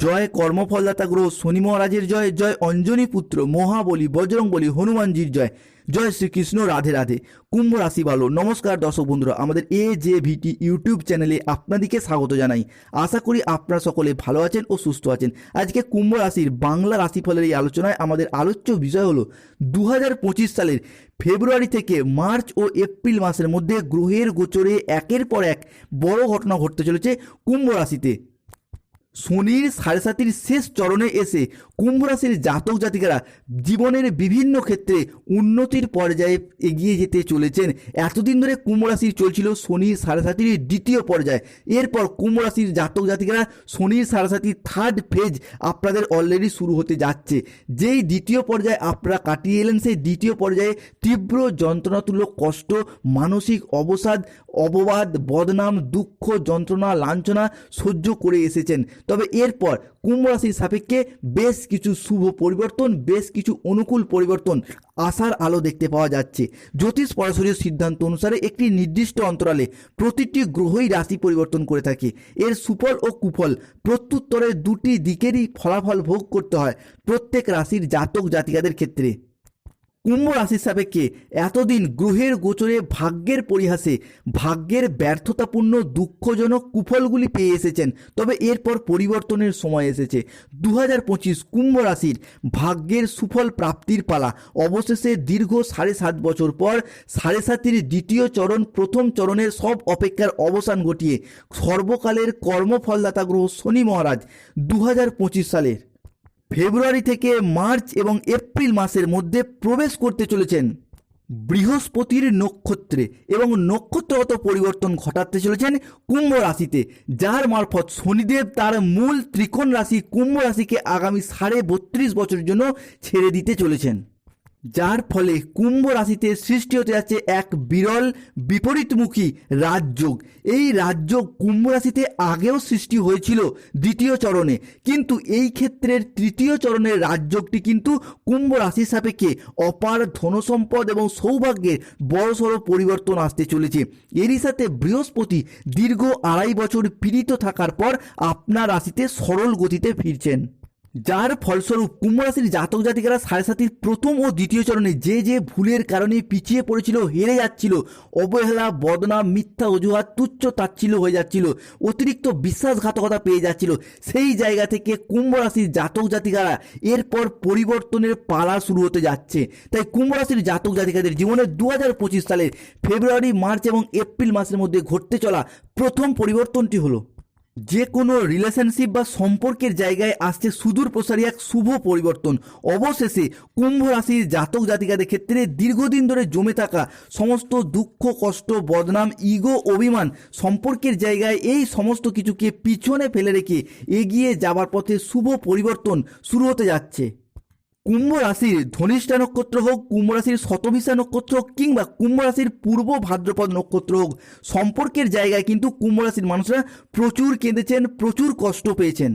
জয় কর্মফলদাতা গ্রহ শনি মহারাজের জয় জয় অঞ্জনী পুত্র, মহাবলী, বজরংবলী, হনুমানজির জয়। জয় শ্রীকৃষ্ণ, রাধে রাধে। কুম্ভ রাশি ভালো নমস্কার দর্শক বন্ধুরা, আমাদের এ জে ভিটি ইউটিউব চ্যানেলে আপনাদেরকে স্বাগত জানাই। আশা করি আপনারা সকলে ভালো আছেন ও সুস্থ আছেন। আজকে কুম্ভ রাশির বাংলা রাশিফলের এই আলোচনায় আমাদের আলোচ্য বিষয় হলো দু হাজার পঁচিশ সালের ফেব্রুয়ারি থেকে মার্চ ও এপ্রিল মাসের মধ্যে গ্রহের গোচরে একের পর এক বড় ঘটনা ঘটতে চলেছে কুম্ভ রাশিতে। শনির সাড়ে শেষ চরণে এসে কুম্ভ রাশির জাতক জাতিকারা জীবনের বিভিন্ন ক্ষেত্রে উন্নতির পর্যায়ে এগিয়ে যেতে চলেছেন। এতদিন ধরে কুম্ভ রাশির চলছিল শনির সাড়ে দ্বিতীয় পর্যায়। এরপর কুম্ভ রাশির জাতক জাতিকারা শনির সাড়ে সাতির থার্ড ফেজ আপনাদের অলরেডি শুরু হতে যাচ্ছে। যেই দ্বিতীয় পর্যায়ে আপনারা কাটিয়ে এলেন, সেই দ্বিতীয় পর্যায়ে তীব্র যন্ত্রণাতুল্য কষ্ট, মানসিক অবসাদ, অববাদ, বদনাম, দুঃখ, যন্ত্রণা, লাঞ্ছনা সহ্য করে এসেছেন। তবে এরপর কুম্ভ রাশির সাপেক্ষে বেশ কিছু শুভ পরিবর্তন, বেশ কিছু অনুকূল পরিবর্তন আশার আলো দেখতে পাওয়া যাচ্ছে। জ্যোতিষ পরাশরীয় সিদ্ধান্ত অনুসারে একটি নির্দিষ্ট অন্তরালে প্রতিটি গ্রহই রাশি পরিবর্তন করে থাকে। এর সুফল ও কুফল প্রত্যুত্তরের দুটি দিকেরই ফলাফল ভোগ করতে হয় প্রত্যেক রাশির জাতক জাতিকাদের ক্ষেত্রে। কুম্ভ রাশির সাপেক্ষে এতদিন গ্রহের গোচরে ভাগ্যের পরিহাসে, ভাগ্যের ব্যর্থতাপূর্ণ, দুঃখজনক কুফলগুলি পেয়ে এসেছেন। তবে এরপর পরিবর্তনের সময় এসেছে। দু হাজার পঁচিশ কুম্ভ রাশির ভাগ্যের সুফল প্রাপ্তির পালা। অবশেষে দীর্ঘ সাড়ে সাত বছর পর সাড়ে সাতির দ্বিতীয় চরণ, প্রথম চরণের সব অপেক্ষার অবসান ঘটিয়ে সর্বকালের কর্মফলদাতা গ্রহ শনি মহারাজ দু হাজার পঁচিশ সালের ফেব্রুয়ারি থেকে মার্চ এবং এপ্রিল মাসের মধ্যে প্রবেশ করতে চলেছেন। বৃহস্পতির নক্ষত্রে এবং নক্ষত্রগত পরিবর্তন ঘটাতে চলেছেন কুম্ভ রাশিতে, যার মারফত শনিদেব তার মূল ত্রিকোণ রাশি কুম্ভ রাশিকে আগামী সাড়ে বত্রিশ বছরের জন্য ছেড়ে দিতে চলেছেন। যার ফলে কুম্ভ রাশিতে সৃষ্টি হতে যাচ্ছে এক বিরল বিপরীতমুখী রাজযোগ। এই রাজযোগ কুম্ভ রাশিতে আগেও সৃষ্টি হয়েছিল দ্বিতীয় চরণে। কিন্তু এই ক্ষেত্রের তৃতীয় চরণের রাজযোগটি কিন্তু কুম্ভ রাশির সাপেক্ষে অপার ধনসম্পদ এবং সৌভাগ্যের বড়সড় পরিবর্তন আসতে চলেছে। এরই সাথে বৃহস্পতি দীর্ঘ আড়াই বছর পীড়িত থাকার পর আপনার রাশিতে সরল গতিতে ফিরছেন। যার ফলস্বরূপ কুম্ভ রাশির জাতক জাতিকারা সাড়ে সাতির প্রথম ও দ্বিতীয় চরণে যে যে ভুলের কারণে পিছিয়ে পড়েছিল, হেরে যাচ্ছিল, অবহেলা, বদনাম, মিথ্যা অজুহাত, তুচ্ছ তাচ্ছিল্য হয়ে যাচ্ছিল, অতিরিক্ত বিশ্বাসঘাতকতা পেয়ে যাচ্ছিল, সেই জায়গা থেকে কুম্ভ রাশির জাতক জাতিকারা এরপর পরিবর্তনের পালা শুরু হতে যাচ্ছে। তাই কুম্ভ রাশির জাতক জাতিকাদের জীবনে দু হাজার পঁচিশ সালের ফেব্রুয়ারি, মার্চ এবং এপ্রিল মাসের মধ্যে ঘটতে চলা প্রথম পরিবর্তনটি হলো যে কোনো রিলেশনশিপ বা সম্পর্কের জায়গায় আসছে সুদূর প্রসারী এক শুভ পরিবর্তন। অবশেষে কুম্ভ রাশির জাতক জাতিকাদের ক্ষেত্রে দীর্ঘদিন ধরে জমে থাকা সমস্ত দুঃখ, কষ্ট, বদনাম ইগো অভিমান সম্পর্কের জায়গায় এই সমস্ত কিছুকে পিছনে ফেলে রেখে এগিয়ে যাবার পথে শুভ পরিবর্তন শুরু হতে যাচ্ছে। কুম্ভ রাশির ধনিষ্ঠা নক্ষত্র হোক, কুম্ভ রাশির শতভিষা নক্ষত্র হোক, কিংবা কুম্ভ রাশির পূর্ব ভাদ্রপদ নক্ষত্র হোক, সম্পর্কের জায়গায় কিন্তু কুম্ভ রাশির মানুষরা প্রচুর কেঁদেছেন, প্রচুর কষ্ট পেয়েছেন।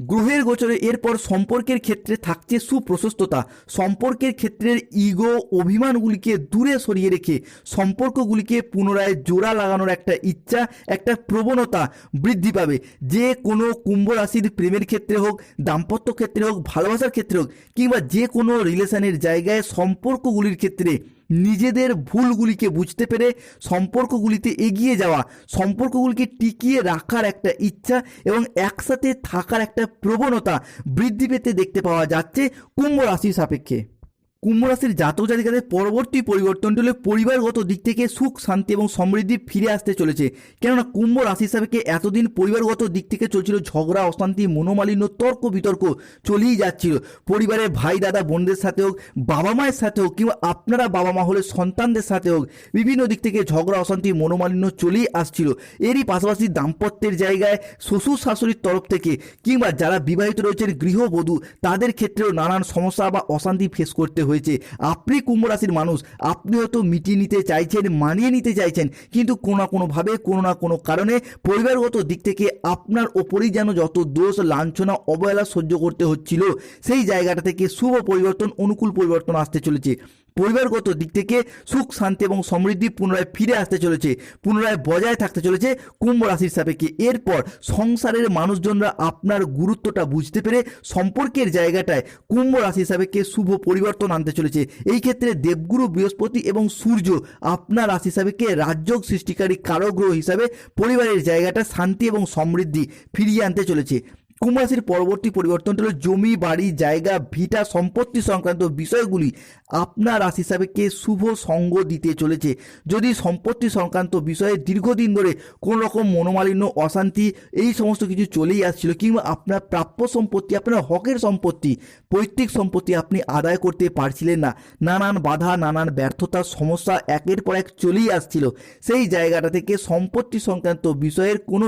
গ্রহের গোচরে এরপর সম্পর্কের ক্ষেত্রে থাকছে সুপ্রশস্ততা। সম্পর্কের ক্ষেত্রের ইগো অভিমানগুলিকে দূরে সরিয়ে রেখে সম্পর্কগুলিকে পুনরায় জোড়া লাগানোর একটা ইচ্ছা, একটা প্রবণতা বৃদ্ধি পাবে। যে কোনো কুম্ভ রাশির প্রেমের ক্ষেত্রে হোক, দাম্পত্য ক্ষেত্রে হোক, ভালোবাসার ক্ষেত্রে হোক, কিংবা যে কোনো রিলেশনের জায়গায় সম্পর্কগুলির ক্ষেত্রে নিজেদের ভুলগুলিকে বুঝতে পেরে সম্পর্কগুলিতে এগিয়ে যাওয়া, সম্পর্কগুলিকে টিকিয়ে রাখার একটা ইচ্ছা এবং একসাথে থাকার একটা প্রবণতা বৃদ্ধি পেতে দেখতে পাওয়া যাচ্ছে কুম্ভ রাশির সাপেক্ষে। কুম্ভ রাশির জাতক জাতিকাদের পরবর্তী পরিবর্তনটি হলে পরিবারগত দিক থেকে সুখ, শান্তি এবং সমৃদ্ধি ফিরে আসতে চলেছে। কেননা কুম্ভ রাশি সাপেক্ষে এতদিন পরিবারগত দিক থেকে চলছিল ঝগড়া, অশান্তি, মনোমালিন্য, তর্ক বিতর্ক চলেই যাচ্ছিল। পরিবারের ভাই, দাদা, বোনদের সাথে হোক, বাবা মায়ের সাথে হোক কিংবা আপনারা বাবা মা হলে সন্তানদের সাথে হোক, বিভিন্ন দিক থেকে ঝগড়া, অশান্তি, মনোমালিন্য চলেই আসছিল। এরই পাশাপাশি দাম্পত্যের জায়গায় শ্বশুর শাশুড়ির তরফ থেকে কিংবা যারা বিবাহিত রয়েছেন গৃহবধূ, তাদের ক্ষেত্রেও নানান সমস্যা বা অশান্তি ফেস করতে হয়েছে। আপনি কুম্ভ রাশির মানুষ, আপনি হয়তো মিটিয়ে নিতে চাইছেন, মানিয়ে নিতে চাইছেন, কিন্তু কোনো না কোনোভাবে, কোনো না কোনো কারণে পরিবারগত দিক থেকে আপনার ওপরেই যেন যত দোষ, লাঞ্ছনা, অবহেলা সহ্য করতে হচ্ছিল, সেই জায়গাটা থেকে শুভ পরিবর্তন, অনুকূল পরিবর্তন আসতে চলেছে। পরিবারগত দিক থেকে সুখ, শান্তি এবং সমৃদ্ধি পুনরায় ফিরে আসতে চলেছে, পুনরায় বজায় থাকতে চলেছে কুম্ভ রাশির সাপেক্ষে। এরপর সংসারের মানুষজনরা আপনার গুরুত্বটা বুঝতে পেরে সম্পর্কের জায়গাটায় কুম্ভ রাশির সাপেক্ষে শুভ পরিবর্তন আনতে চলেছে। এই ক্ষেত্রে দেবগুরু, বৃহস্পতি এবং সূর্য আপনার রাশি সাপেক্ষে রাজযোগ সৃষ্টিকারী কারগ্রহ হিসাবে পরিবারের জায়গাটা শান্তি এবং সমৃদ্ধি ফিরিয়ে আনতে চলেছে। কুম্ভ পরবর্তী পরিবর্তনটা হলো জমি, বাড়ি, জায়গা, ভিটা, সম্পত্তি সংক্রান্ত বিষয়গুলি আপনার রাশি সাপেক্ষে শুভ সঙ্গ দিতে চলেছে। যদি সম্পত্তি সংক্রান্ত বিষয়ে দীর্ঘদিন ধরে কোনো রকম মনোমালিন্য, অশান্তি এই সমস্ত কিছু চলেই আসছিল কিংবা আপনার প্রাপ্য সম্পত্তি, আপনার হকের সম্পত্তি, পৈতৃক সম্পত্তি আপনি আদায় করতে পারছিলেন না। নানান বাধা, নানান ব্যর্থতার সমস্যা একের পর এক চলেই আসছিল। সেই জায়গাটা থেকে সম্পত্তি সংক্রান্ত বিষয়ের কোনো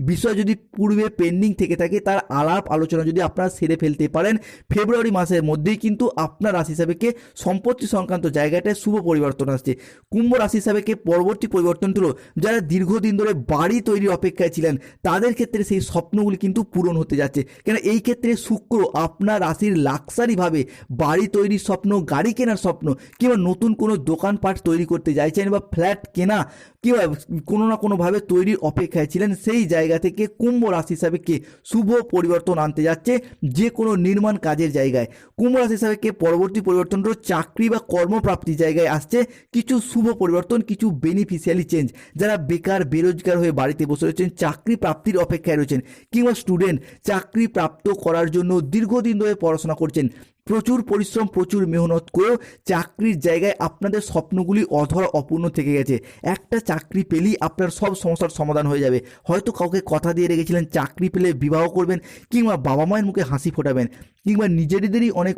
বিষয় যদি পূর্বে পেন্ডিং থেকে থাকে তার আলাপ আলোচনা যদি আপনারা সেরে ফেলতে পারেন, ফেব্রুয়ারি মাসের মধ্যেই কিন্তু আপনার রাশি হিসাবেকে সম্পত্তি সংক্রান্ত জায়গাটায় শুভ পরিবর্তন আসছে। কুম্ভ রাশি হিসাবেকে পরবর্তী পরিবর্তন হলো, যারা দীর্ঘদিন ধরে বাড়ি তৈরির অপেক্ষায় ছিলেন, তাদের ক্ষেত্রে সেই স্বপ্নগুলি কিন্তু পূরণ হতে যাচ্ছে। কেন এই ক্ষেত্রে শুক্র আপনার রাশির লাক্সারিভাবে বাড়ি তৈরির স্বপ্ন, গাড়ি কেনার স্বপ্ন কিংবা নতুন কোনো দোকানপাট তৈরি করতে চাইছেন বা ফ্ল্যাট কেনা কিংবা কোনো না কোনোভাবে তৈরির অপেক্ষায় ছিলেন। সেই জায়গা থেকে কুম্ভ রাশি হিসাবে কে শুভ পরিবর্তন আনতে যাচ্ছে যে কোনো নির্মাণ কাজের জায়গায়। কুম্ভ রাশি হিসাবে কে পরবর্তী পরিবর্তন চাকরি বা কর্মপ্রাপ্তির জায়গায় আসছে। কিছু শুভ পরিবর্তন, কিছু বেনিফিশিয়ালি চেঞ্জ যারা বেকার, বেরোজগার হয়ে বাড়িতে বসে রয়েছেন, চাকরি প্রাপ্তির অপেক্ষায় রয়েছেন কিংবা স্টুডেন্ট চাকরি প্রাপ্ত করার জন্য দীর্ঘদিন ধরে পড়াশোনা করছেন প্রচুর পরিশ্রম, প্রচুর মেহনত করেও চাকরির জায়গায় আপনাদের স্বপ্নগুলি অধরা অপূর্ণ থেকে গেছে। একটা চাকরি পেলেই আপনার সব সমস্যার সমাধান হয়ে যাবে। হয়তো কাউকে কথা দিয়ে রেখেছিলেন, চাকরি পেলে বিবাহ করবেন কিংবা বাবা মায়ের মুখে হাসি ফোটাবেন কিংবা নিজেদেরই অনেক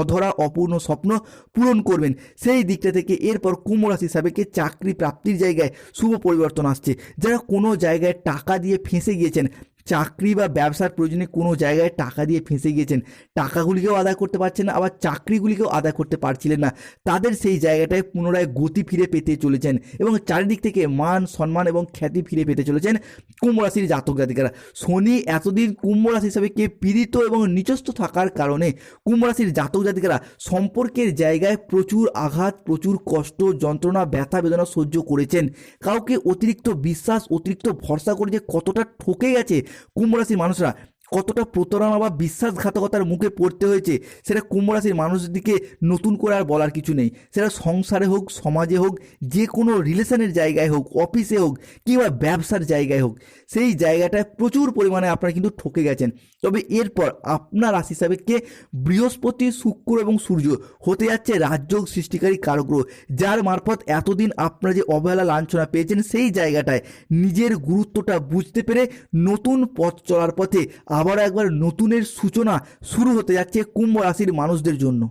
অধরা অপূর্ণ স্বপ্ন পূরণ করবেন। সেই দিকটা থেকে এরপর কুম্ভ রাশি সাবেকে চাকরি প্রাপ্তির জায়গায় শুভ পরিবর্তন আসছে। যারা কোনো জায়গায় টাকা দিয়ে ফেঁসে গিয়েছেন চাকরি বা ব্যবসার প্রয়োজনে কোনো জায়গায় টাকা দিয়ে ফেঁসে গিয়েছেন। টাকাগুলিকেও আদায় করতে পারছেন না, আবার চাকরিগুলিকেও আদায় করতে পারছিলেন না। তাদের সেই জায়গাটায় পুনরায় গতি ফিরে পেতে চলেছেন এবং চারিদিক থেকে মান, সম্মান এবং খ্যাতি ফিরে পেতে চলেছেন কুম্ভ রাশির জাতক জাতিকারা। শনি এতদিন কুম্ভ রাশি হিসাবে কে পীড়িত এবং নিচস্থ থাকার কারণে কুম্ভ রাশির জাতক জাতিকারা সম্পর্কের জায়গায় প্রচুর আঘাত, প্রচুর কষ্ট, যন্ত্রণা, ব্যথা, বেদনা সহ্য করেছেন। কাউকে অতিরিক্ত বিশ্বাস, অতিরিক্ত ভরসা করে যে কতটা ঠকে গেছে কুম্ভ রাশির মানুষরা কতটা প্রতারণা বা বিশ্বাসঘাতকতার মুখে পড়তে হয়েছে, সেটা কুম্ভ রাশির মানুষদিকে নতুন করে আর বলার কিছু নেই। সেটা সংসারে হোক, সমাজে হোক, যে কোনো রিলেশনের জায়গায় হোক, অফিসে হোক, কিংবা ব্যবসার জায়গায় হোক, সেই জায়গাটায় প্রচুর পরিমাণে আপনারা কিন্তু ঠকে গেছেন। তবে এরপর আপনার রাশি হিসাবে কে? বৃহস্পতি, শুক্র এবং সূর্য হতে যাচ্ছে রাজযোগ সৃষ্টিকারী কারগ্রহ, যার মারফত এতদিন আপনারা যে অবহেলা, লাঞ্ছনা পেয়েছেন, সেই জায়গাটায় নিজের গুরুত্বটা বুঝতে পেরে নতুন পথ চলার পথে আবার একবার নতুনের সূচনা শুরু হতে যাচ্ছে কুম্ভ রাশির মানুষদের জন্য।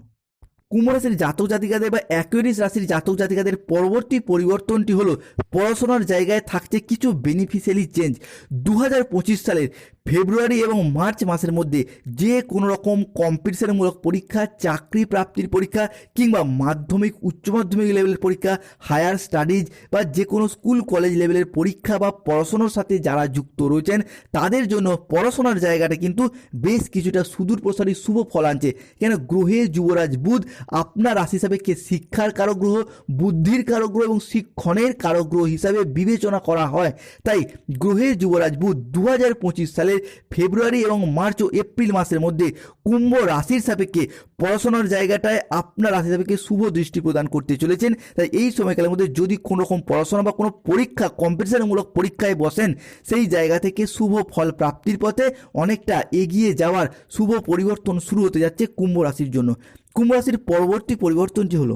কুম্ভ রাশির জাতক জাতিকাদের বা অ্যাকুয়ারিস রাশির জাতক জাতিকাদের পরবর্তী পরিবর্তনটি হলো পড়াশোনার জায়গায় থাকছে কিছু বেনিফিশিয়ালি চেঞ্জ দু হাজার পঁচিশ সালের ফেব্রুয়ারি এবং মার্চ মাসের মধ্যে যে কোনো রকম কম্পিটিশনমূলক পরীক্ষা, চাকরি প্রাপ্তির পরীক্ষা কিংবা মাধ্যমিক, উচ্চ মাধ্যমিক লেভেলের পরীক্ষা হায়ার স্টাডিজ বা যে কোনো স্কুল কলেজ লেভেলের পরীক্ষা বা পড়াশোনার সাথে যারা যুক্ত রয়েছেন, তাদের জন্য পড়াশোনার জায়গাটা কিন্তু বেশ কিছুটা সুদূর প্রসারী শুভ ফল আনছে। কেন? গ্রহে যুবরাজ বুধ আপনার রাশি কে শিক্ষার কারক গ্রহ বুদ্ধির কারক গ্রহ এবং শিক্ষণের কারক গ্রহ হিসাবে বিবেচনা করা হয়। তাই গ্রহের যুবরাজ বুধ দু হাজার পঁচিশ সালের ফেব্রুয়ারি এবং মার্চ ও এপ্রিল মাসের মধ্যে কুম্ভ রাশির সাপেক্ষে পড়াশোনার জায়গাটায় আপনার রাশি সাপেক্ষে শুভ দৃষ্টি প্রদান করতে চলেছেন। তাই এই সময়কালের মধ্যে যদি কোনো রকম পড়াশোনা বা কোনো পরীক্ষা, কম্পিটিশনমূলক পরীক্ষায় বসেন, সেই জায়গা থেকে শুভ ফল প্রাপ্তির পথে অনেকটা এগিয়ে যাওয়ার শুভ পরিবর্তন শুরু হতে যাচ্ছে কুম্ভ রাশির জন্য। কুম্ভ রাশির পরবর্তী পরিবর্তনটি হলো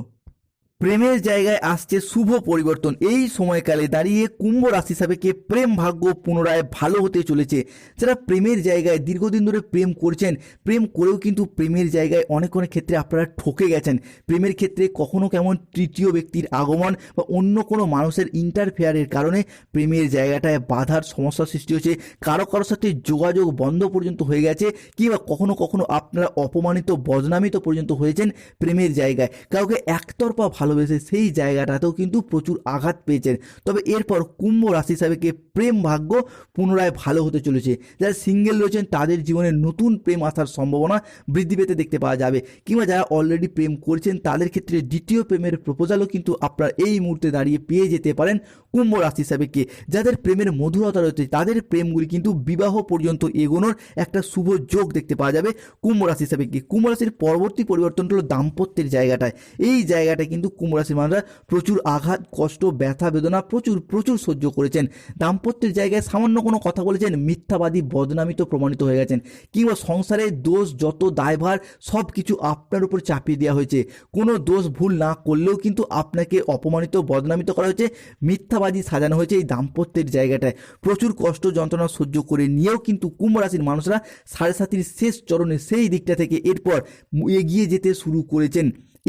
প্রেমের জায়গায় আসছে শুভ পরিবর্তন। এই সময়কালে দাঁড়িয়ে কুম্ভ রাশি সাপেক্ষে প্রেম ভাগ্য পুনরায় ভালো হতে চলেছে। যারা প্রেমের জায়গায় দীর্ঘদিন ধরে প্রেম করছেন, প্রেম করেও কিন্তু প্রেমের জায়গায় অনেক অনেক ক্ষেত্রে আপনারা ঠকে গেছেন। প্রেমের ক্ষেত্রে কখনো কেমন তৃতীয় ব্যক্তির আগমন বা অন্য কোনো মানুষের ইন্টারফেয়ারের কারণে প্রেমের জায়গাটায় বাধার সমস্যা সৃষ্টি হয়েছে। কারও কারও সাথে যোগাযোগ বন্ধ পর্যন্ত হয়ে গেছে কিংবা কখনো কখনো আপনারা অপমানিত, বদনামিত পর্যন্ত হয়েছেন প্রেমের জায়গায়। কাউকে একতরফা ভালো ভালোবেসে সেই জায়গাটাতেও কিন্তু প্রচুর আঘাত পেয়েছেন। তবে এরপর কুম্ভ রাশি হিসাবেকে প্রেম ভাগ্য পুনরায় ভালো হতে চলেছে। যারা সিঙ্গেল রয়েছেন, তাদের জীবনে নতুন প্রেম আসার সম্ভাবনা বৃদ্ধি পেতে দেখতে পাওয়া যাবে। কিংবা যারা অলরেডি প্রেম করছেন, তাদের ক্ষেত্রে দ্বিতীয় প্রেমের প্রপোজালও কিন্তু আপনার এই মুহূর্তে দাঁড়িয়ে পেয়ে যেতে পারেন কুম্ভ রাশি হিসাবে কে। যাদের প্রেমের মধুরতা রয়েছে, তাদের প্রেমগুলি কিন্তু বিবাহ পর্যন্ত এগোনোর একটা শুভ যোগ দেখতে পাওয়া যাবে কুম্ভ রাশি হিসাবে কি। কুম্ভ রাশির পরবর্তী পরিবর্তনটা হলো দাম্পত্যের জায়গাটায়। এই জায়গাটায় কিন্তু কুম্ভ রাশির মানুষরা প্রচুর আঘাত, কষ্ট, ব্যথা, বেদনা প্রচুর প্রচুর সহ্য করেছেন। দাম্পত্যের জায়গায় সামান্য কোনো কথা বলেছেন, মিথ্যাবাদী বদনামিত প্রমাণিত হয়ে গেছেন। কিংবা সংসারের দোষ যত দায়ভার সব কিছু আপনার উপর চাপিয়ে দেওয়া হয়েছে। কোনো দোষ ভুল না করলেও কিন্তু আপনাকে অপমানিত, বদনামিত করা হয়েছে, মিথ্যাবাদী সাজানো হয়েছে এই দাম্পত্যের জায়গাটায়। প্রচুর কষ্ট, যন্ত্রণা সহ্য করে নিয়েও কিন্তু কুম্ভ রাশির মানুষরা সাড়ে সাতির শেষ চরণে সেই দিকটা থেকে এরপর এগিয়ে যেতে শুরু করেছেন।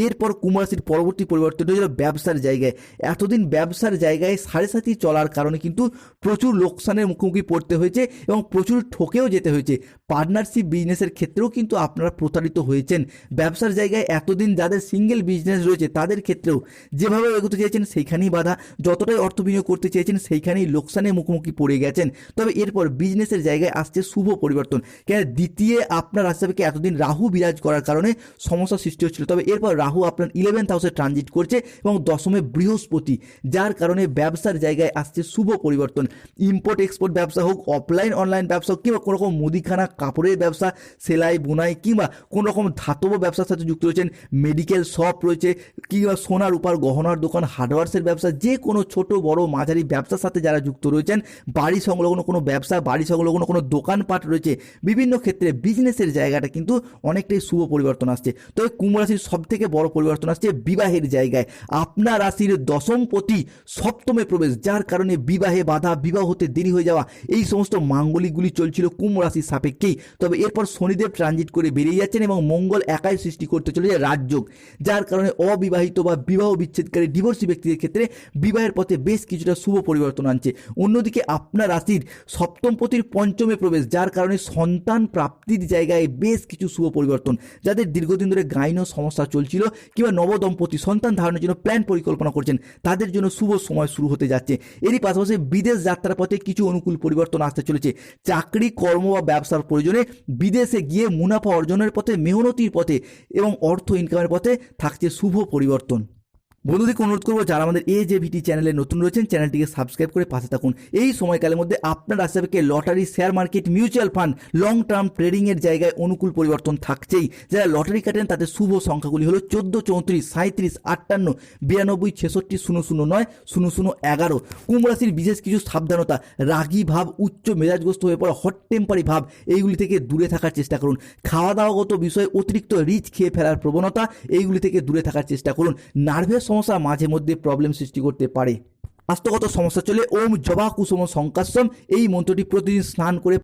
এরপর কুম্ভরাশির পরবর্তী পরিবর্তন হয়েছিল ব্যবসার জায়গায়। এতদিন ব্যবসার জায়গায় সাড়ে সাতি চলার কারণে কিন্তু প্রচুর লোকসানের মুখোমুখি পড়তে হয়েছে এবং প্রচুর ঠকেও যেতে হয়েছে। পার্টনারশিপ বিজনেসের ক্ষেত্রেও কিন্তু আপনারা প্রতারিত হয়েছেন। ব্যবসার জায়গায় এতদিন যাদের সিঙ্গেল বিজনেস রয়েছে, তাদের ক্ষেত্রেও যেভাবে এগোতে চেয়েছেন সেইখানেই বাধা। যতটাই অর্থ বিনিয়োগ করতে চেয়েছেন সেইখানেই লোকসানের মুখোমুখি পড়ে গেছেন। তবে এরপর বিজনেসের জায়গায় আসছে শুভ পরিবর্তন। কেন? দ্বিতীয় আপনার রাস্তাকে এতদিন রাহু বিরাজ করার কারণে সমস্যা সৃষ্টি হচ্ছিল। তবে এরপর রাহু আপনার ইলেভেন্থ হাউসে ট্রানজিট করছে এবং দশমে বৃহস্পতি, যার কারণে ব্যবসার জায়গায় আসছে শুভ পরিবর্তন। ইম্পোর্ট এক্সপোর্ট ব্যবসা হোক অফলাইন অনলাইন ব্যবসা হোক, কিংবা কোনো রকম মুদিখানা, কাপড়ের ব্যবসা, সেলাই, বোনাই, কিংবা কোনো রকম ধাতব ব্যবসার সাথে যুক্ত রয়েছেন মেডিকেল শপ রয়েছে, কিংবা সোনার উপার গহনার দোকান হার্ডওয়ার্সের ব্যবসা, যে কোনো ছোট, বড়, মাঝারি ব্যবসার সাথে যারা যুক্ত রয়েছেন, বাড়ি সংলগ্ন কোনো ব্যবসা, বাড়ি সংলগ্ন কোনো দোকানপাট রয়েছে, বিভিন্ন ক্ষেত্রে বিজনেসের জায়গাটা কিন্তু অনেকটাই শুভ পরিবর্তন আসছে। তবে কুম্ভ রাশির সব থেকে বড় পরিবর্তন আসছে বিবাহের জায়গায়। আপনার রাশির দশমপতি সপ্তমে প্রবেশ, যার কারণে বিবাহে বাধা, বিবাহ হতে দেরি হয়ে যাওয়া, এই সমস্ত মাঙ্গলিকগুলি চলছিল কুম্ভ রাশির সাপেক্ষেই। তবে এরপর শনিদেব ট্রানজিট করে বেরিয়ে যাচ্ছেন এবং মঙ্গল একাই সৃষ্টি করতে চলেছে রাজযোগ, যার কারণে অবিবাহিত বা বিবাহ বিচ্ছেদকারী ডিভোর্সি ব্যক্তিদের ক্ষেত্রে বিবাহের পথে বেশ কিছুটা শুভ পরিবর্তন আনছে। অন্যদিকে আপনার রাশির সপ্তমপতির পঞ্চমে প্রবেশ, যার কারণে সন্তান প্রাপ্তির জায়গায় বেশ কিছু শুভ পরিবর্তন, যাদের দীর্ঘদিন ধরে গাইনো সমস্যা চলছিল কিংবা নবদম্পতি সন্তান ধারণের জন্য প্ল্যান পরিকল্পনা করছেন। তাদের জন্য শুভ সময় শুরু হতে যাচ্ছে। এরই পাশাপাশি বিদেশ যাত্রার পথে কিছু অনুকূল পরিবর্তন আসতে চলেছে। চাকরি, কর্ম বা ব্যবসার প্রয়োজনে বিদেশে গিয়ে মুনাফা অর্জনের পথে, মেহনতির পথে এবং অর্থ ইনকামের পথে থাকছে শুভ পরিবর্তন। বন্ধুদেরকে অনুরোধ করব, যারা আমাদের এ যে ভিটি চ্যানেলে নতুন রয়েছেন চ্যানেলটিকে সাবস্ক্রাইব করে পাশে থাকুন। এই সময়কালের মধ্যে আপনার আশেপাশে lottery share market mutual fund long term ট্রেডিংয়ের জায়গায় অনুকূল পরিবর্তন থাকছেই। যারা লটারি কাটেন, তাদের শুভ সংখ্যাগুলি হলো চোদ্দ, চৌত্রিশ সাঁত্রিশ আটান্ন, বিরানব্বই, ছেষট্টি, শূন্য শূন্য নয়, শূন্য শূন্য, এগারো। কুম্ভ রাশির বিশেষ কিছু সাবধানতা, রাগী ভাব, উচ্চ মেজাজগ্রস্ত হয়ে পড়া হট টেম্পারি ভাব, এইগুলি থেকে দূরে থাকার চেষ্টা করুন। খাওয়া দাওয়াগত বিষয়ে অতিরিক্ত রিচ খেয়ে ফেলার প্রবণতা, এইগুলি থেকে দূরে থাকার চেষ্টা করুন। নার্ভের মাঝে মধ্যে প্রবলেম সৃষ্টি করতে পারে। স্বাস্থ্যগত সমস্যা চলে, ওম জবা কুসুম শঙ্কাশ্রম এই মন্ত্রটি প্রতিদিন স্নান করে